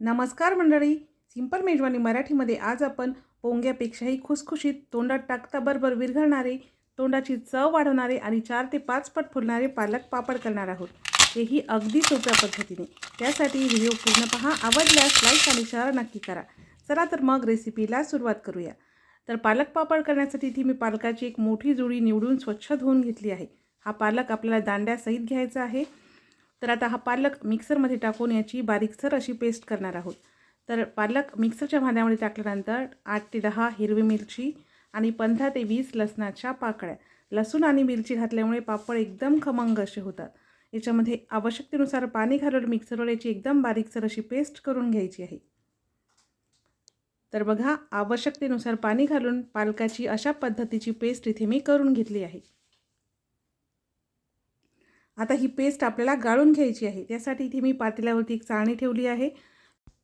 नमस्कार मंडळी. सिंपल मेजवानी मराठीमध्ये आज आपण पोंग्यापेक्षाही खुसखुशीत तोंडात टाकता बरोबर विरघळणारे तोंडाची चव वाढवणारे आणि चार ते पाच पट फुलणारे पालक पापड करणार आहोत. तेही अगदी सोप्या पद्धतीने. त्यासाठी व्हिडिओ पूर्ण पहा आवडल्यास लाईक आणि शेअर नक्की करा. चला तर मग रेसिपीला सुरुवात करूया. तर पालक पापड करण्यासाठी इथे मी पालकाची एक मोठी जुडी निवडून स्वच्छ धुवून घेतली आहे. हा पालक आपल्याला दांड्यासहित घ्यायचा आहे. तर आता हा पालक मिक्सरमध्ये टाकून याची बारीकसर अशी पेस्ट करणार आहोत. तर पालक मिक्सरच्या भांड्यामध्ये टाकल्यानंतर आठ ते दहा हिरवी मिरची आणि पंधरा ते वीस लसणाच्या पाकळ्या. लसूण आणि मिरची घातल्यामुळे पापड एकदम खमंग असे होतात. याच्यामध्ये आवश्यकतेनुसार पाणी घालून मिक्सरवर याची एकदम बारीकसर अशी पेस्ट करून घ्यायची आहे. तर बघा आवश्यकतेनुसार पाणी घालून पालकाची अशा पद्धतीची पेस्ट इथे मी करून घेतली आहे. आता ही पेस्ट आपल्याला गाळून घ्यायची आहे. त्यासाठी इथे मी पातेल्यावरती एक चाळणी ठेवली आहे.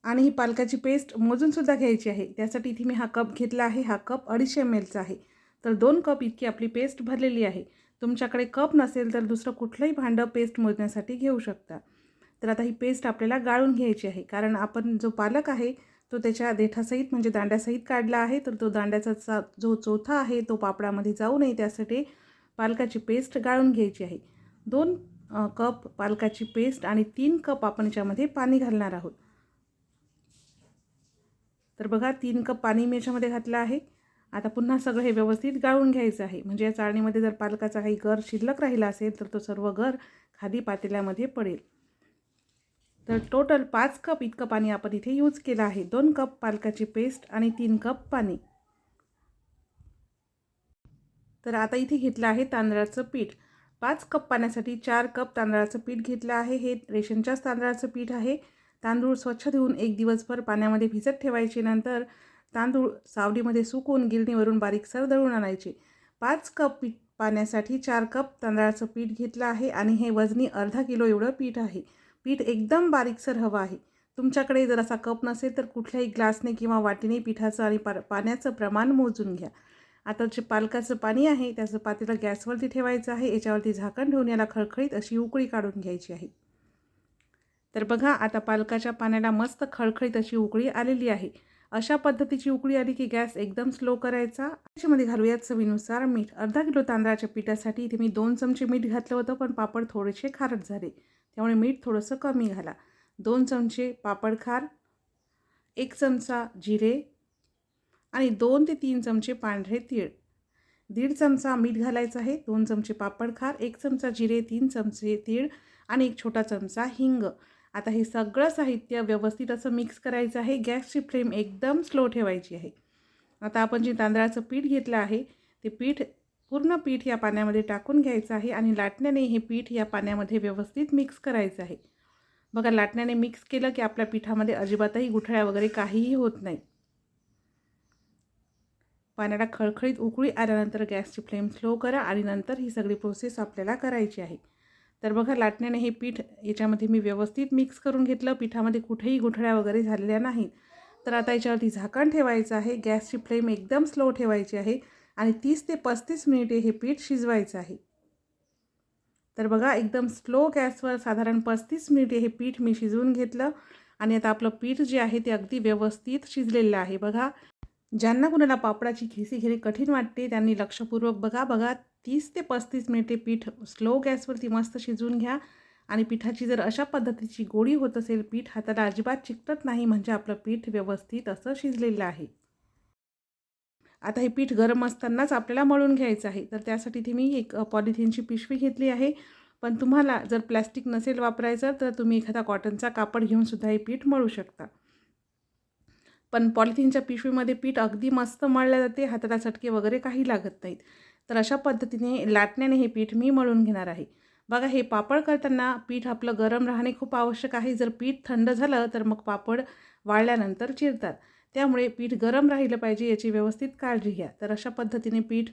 आणि ही पालकाची पेस्ट मोजूनसुद्धा घ्यायची आहे. त्यासाठी इथे मी हा कप घेतला आहे. हा कप अडीचशे एम एलचा आहे. तर दोन कप इतकी आपली पेस्ट भरलेली आहे. तुमच्याकडे कप नसेल तर दुसरं कुठलंही भांडं पेस्ट मोजण्यासाठी घेऊ शकता. तर आता ही पेस्ट आपल्याला गाळून घ्यायची आहे. कारण आपण जो पालक आहे तो त्याच्या देठासहित म्हणजे दांड्यासहित काढला आहे. तर तो दांड्याचा चा जो चोथा आहे तो पापडामध्ये जाऊ नये. त्यासाठी पालकाची पेस्ट गाळून घ्यायची आहे. दोन कप पालकाची पेस्ट आणि तीन कप आपण याच्यामध्ये पाणी घालणार आहोत. तर बघा तीन कप पाणी मी याच्यामध्ये घातलं आहे. आता पुन्हा सगळं हे व्यवस्थित गाळून घ्यायचं आहे. म्हणजे या चाळणीमध्ये जर पालकाचा काही गर शिल्लक राहिला असेल तर तो सर्व गर खाली पातेल्यामध्ये पडेल. तर टोटल पाच कप इतकं पाणी आपण इथे यूज केलं आहे. दोन कप पालकाची पेस्ट आणि तीन कप पाणी. तर आता इथे घेतलं आहे तांदळाचं पीठ. पाच कप पाण्यासाठी चार कप तांदळाचं पीठ घेतलं आहे. हे रेशनच्याच तांदळाचं पीठ आहे. तांदूळ स्वच्छ धुवून एक दिवसभर पाण्यामध्ये भिजत ठेवायचे. नंतर तांदूळ सावलीमध्ये सुकून गिरणीवरून बारीकसर दळून आणायचे. पाच कप पीठ पाण्यासाठी चार कप तांदळाचं पीठ घेतलं आहे आणि हे वजनी अर्धा किलो एवढं पीठ आहे. पीठ एकदम बारीकसर हवं आहे. तुमच्याकडे जर असा कप नसेल तर कुठल्याही ग्लासने किंवा वाटीने पिठाचं आणि पा पाण्याचं प्रमाण मोजून घ्या. आता जे पालकाचं पाणी आहे त्याचं पातेलं गॅसवरती ठेवायचं आहे याच्यावरती झाकण ठेवून याला खळखळीत अशी उकळी काढून घ्यायची आहे. तर बघा आता पालकाच्या पाण्याला मस्त खळखळीत अशी उकळी आलेली आहे. अशा पद्धतीची उकळी आली की गॅस एकदम स्लो करायचा. त्याच्यामध्ये घालूयात चवीनुसार मीठ. अर्धा किलो तांदळाच्या पिठासाठी इथे मी दोन चमचे मीठ घातलं होतं पण पापड थोडेसे खारट झाले. त्यामुळे मीठ थोडंसं कमी घाला. दोन चमचे पापड खार एक चमचा जिरे आणि दोन ते तीन चमचे पांढरे तीळ. दीड चमचा मीठ घालायचं आहे दोन चमचे पापड खार एक चमचा जिरे तीन चमचे तीळ आणि एक छोटा चमचा हिंग. आता हे सगळं साहित्य व्यवस्थित असं मिक्स करायचं आहे. गॅसची फ्लेम एकदम स्लो ठेवायची आहे. आता आपण जे तांदळाचं पीठ घेतलं आहे ते पीठ पूर्ण पीठ या पाण्यामध्ये टाकून घ्यायचं आहे आणि लाटण्याने हे पीठ या पाण्यामध्ये व्यवस्थित मिक्स करायचं आहे. बघा लाटण्याने मिक्स केलं की आपल्या पिठामध्ये अजिबातही गुठळ्या वगैरे काहीही होत नाही. पाण्याला खळखळीत उकळी आल्यानंतर गॅसची फ्लेम स्लो करा आणि नंतर ही सगळी प्रोसेस आपल्याला करायची आहे. तर बघा लाटण्याने हे पीठ याच्यामध्ये मी व्यवस्थित मिक्स करून घेतलं. पिठामध्ये कुठेही गुठळ्या वगैरे झालेल्या नाहीत. तर आता याच्यावरती झाकण ठेवायचं आहे. गॅसची फ्लेम एकदम स्लो ठेवायची आहे आणि तीस ते पस्तीस मिनिटे हे पीठ शिजवायचं आहे. तर बघा एकदम स्लो गॅसवर साधारण पस्तीस मिनिटे हे पीठ मी शिजवून घेतलं आणि आता आपलं पीठ जे आहे ते अगदी व्यवस्थित शिजलेलं आहे. बघा ज्यांना कुणाला पापडाची खिसी घेणे कठीण वाटते त्यांनी लक्षपूर्वक बघा बघा तीस ते पस्तीस मिनिटे पीठ स्लो गॅसवरती मस्त शिजवून घ्या. आणि पिठाची जर अशा पद्धतीची गोळी होत असेल पीठ हाताला अजिबात चिकटत नाही म्हणजे आपलं पीठ व्यवस्थित असं शिजलेलं आहे. आता हे पीठ गरम असतानाच आपल्याला मळून घ्यायचं आहे. तर त्यासाठी इथे मी एक पॉलिथिनची पिशवी घेतली आहे. पण तुम्हाला जर प्लॅस्टिक नसेल वापरायचं तर तुम्ही एखादा कॉटनचा कापड घेऊनसुद्धा हे पीठ मळू शकता. पण पॉलिथिनच्या पिशवीमध्ये पीठ अगदी मस्त मळल्या जाते हाताला चटके वगैरे काही लागत नाहीत. तर अशा पद्धतीने लाटण्याने हे पीठ मी मळून घेणार आहे. बघा हे पापड करताना पीठ आपलं गरम राहणे खूप आवश्यक आहे. जर पीठ थंड झालं तर मग पापड वाळल्यानंतर चिरतात. त्यामुळे पीठ गरम राहिलं पाहिजे याची व्यवस्थित काळजी घ्या. तर अशा पद्धतीने पीठ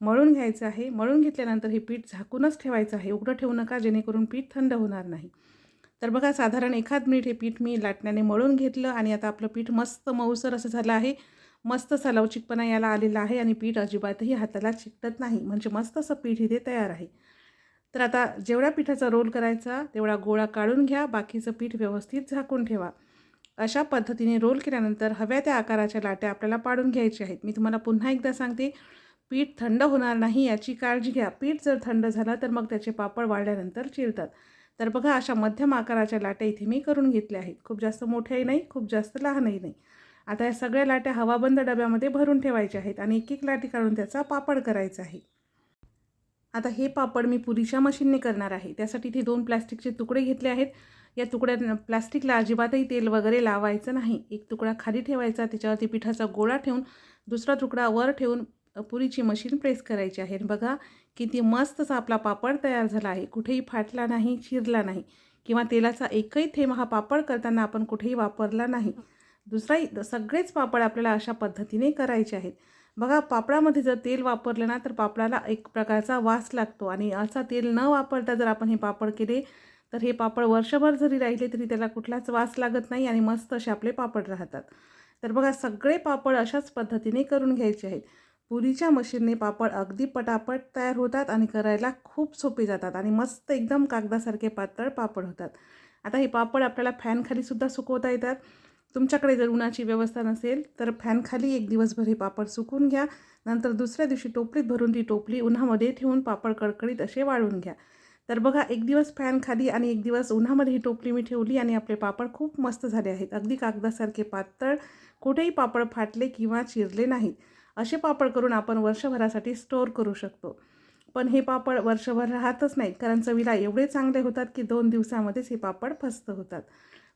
मळून घ्यायचं आहे. मळून घेतल्यानंतर हे पीठ झाकूनच ठेवायचं आहे. उघडं ठेवू नका जेणेकरून पीठ थंड होणार नाही. तर बघा साधारण एखाद मिनिट हे पीठ मी लाटण्याने मळून घेतलं आणि आता आपलं पीठ मस्त मऊसर असं झालं आहे. मस्त असा लवचिकपणा याला आलेला आहे आणि पीठ अजिबातही हाताला चिकटत नाही. म्हणजे मस्त असं पीठ इथे तयार आहे. तर आता जेवढ्या पिठाचा रोल करायचा तेवढा गोळा काढून घ्या. बाकीचं पीठ व्यवस्थित झाकून ठेवा. अशा पद्धतीने रोल केल्यानंतर हव्या त्या आकाराच्या लाट्या आपल्याला पाडून घ्यायच्या आहेत. मी तुम्हाला पुन्हा एकदा सांगते पीठ थंड होणार नाही याची काळजी घ्या. पीठ जर थंड झालं तर मग त्याचे पापड वाळल्यानंतर चिरतात. तर बघा अशा मध्यम आकाराच्या लाट्या इथे मी करून घेतल्या आहेत. खूप जास्त मोठ्याही नाही खूप जास्त लहानही नाही. आता या सगळ्या लाट्या हवाबंद डब्यामध्ये भरून ठेवायच्या आहेत आणि एक एक लाटी काढून त्याचा पापड करायचा आहे. आता हे पापड मी पुरीच्या मशीनने करणार आहे. त्यासाठी इथे दोन प्लॅस्टिकचे तुकडे घेतले आहेत. या तुकड्या प्लॅस्टिकला अजिबातही तेल वगैरे लावायचं नाही. एक तुकडा खाली ठेवायचा त्याच्यावरती पिठाचा गोळा ठेवून दुसरा तुकडा वर ठेवून पुरीची मशीन प्रेस करायची आहे. बघा किती मस्तसा आपला पापड तयार झाला आहे. कुठेही फाटला नाही चिरला नाही किंवा तेलाचा एकही थेंब हा पापड करताना आपण कुठेही वापरला नाही. दुसराही सगळेच पापड आपल्याला अशा पद्धतीने करायचे आहेत. बघा पापडामध्ये जर तेल वापरलं ना तर पापडाला एक प्रकारचा वास लागतो आणि असा तेल न वापरता जर आपण हे पापड केले तर हे पापड वर्षभर जरी राहिले तरी त्याला कुठलाच वास लागत नाही आणि मस्त असे आपले पापड राहतात. तर बघा सगळे पापड अशाच पद्धतीने करून घ्यायचे आहेत. पुरीच्या मशीनने पापड अगदी पटापट तयार होतात आणि करायला खूप सोपे जातात आणि मस्त एकदम कागदासारखे पातळ पापड होतात. आता हे पापड आपल्याला फॅनखालीसुद्धा सुकवता येतात. तुमच्याकडे जर उन्हाची व्यवस्था नसेल तर फॅनखाली एक दिवसभर हे पापड सुकून घ्या. नंतर दुसऱ्या दिवशी टोपलीत भरून ती टोपली उन्हामध्ये ठेवून पापड कडकडीत असे वाळून घ्या. तर बघा एक दिवस फॅन खाली आणि एक दिवस उन्हामध्ये ही टोपली मी ठेवली आणि आपले पापड खूप मस्त झाले आहेत. अगदी कागदासारखे पातळ कुठेही पापड फाटले किंवा चिरले नाहीत. असे पापड करून आपण वर्षभरासाठी स्टोअर करू शकतो. पण हे पापड वर्षभर राहतच नाहीत कारण चवीला एवढे चांगले होतात की दोन दिवसामध्येच हे पापड फस्त होतात.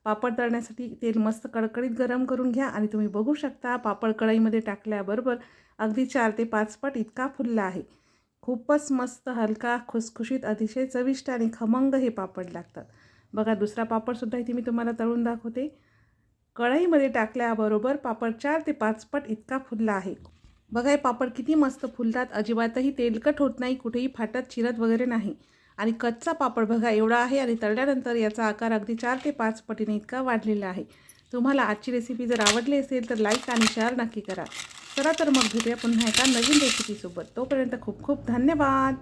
पापड तळण्यासाठी तेल मस्त कडकडीत गरम करून घ्या आणि तुम्ही बघू शकता पापड कढईमध्ये टाकल्याबरोबर अगदी चार ते पाच पट इतका फुलला आहे. खूपच मस्त हलका खुसखुशीत अतिशय चविष्ट आणि खमंग हे पापड लागतात. बघा दुसरा पापडसुद्धा इथे मी तुम्हाला तळून दाखवते. कढईमध्ये टाकल्याबरोबर पापड चार ते पाच पट इतका फुलला आहे. बघा हे पापड किती मस्त फुलतात. अजिबातही तेलकट होत नाही कुठेही फाटत चिरत वगैरे नाही. आणि कच्चा पापड बघा एवढा आहे आणि तळल्यानंतर याचा आकार अगदी चार ते पाच पटीने इतका वाढलेला आहे. तुम्हाला आजची रेसिपी जर आवडली असेल तर लाईक आणि शेअर नक्की करा. चला तर मग भेटूया पुन्हा एका नवीन रेसिपीसोबत तोपर्यंत खूप खूप धन्यवाद.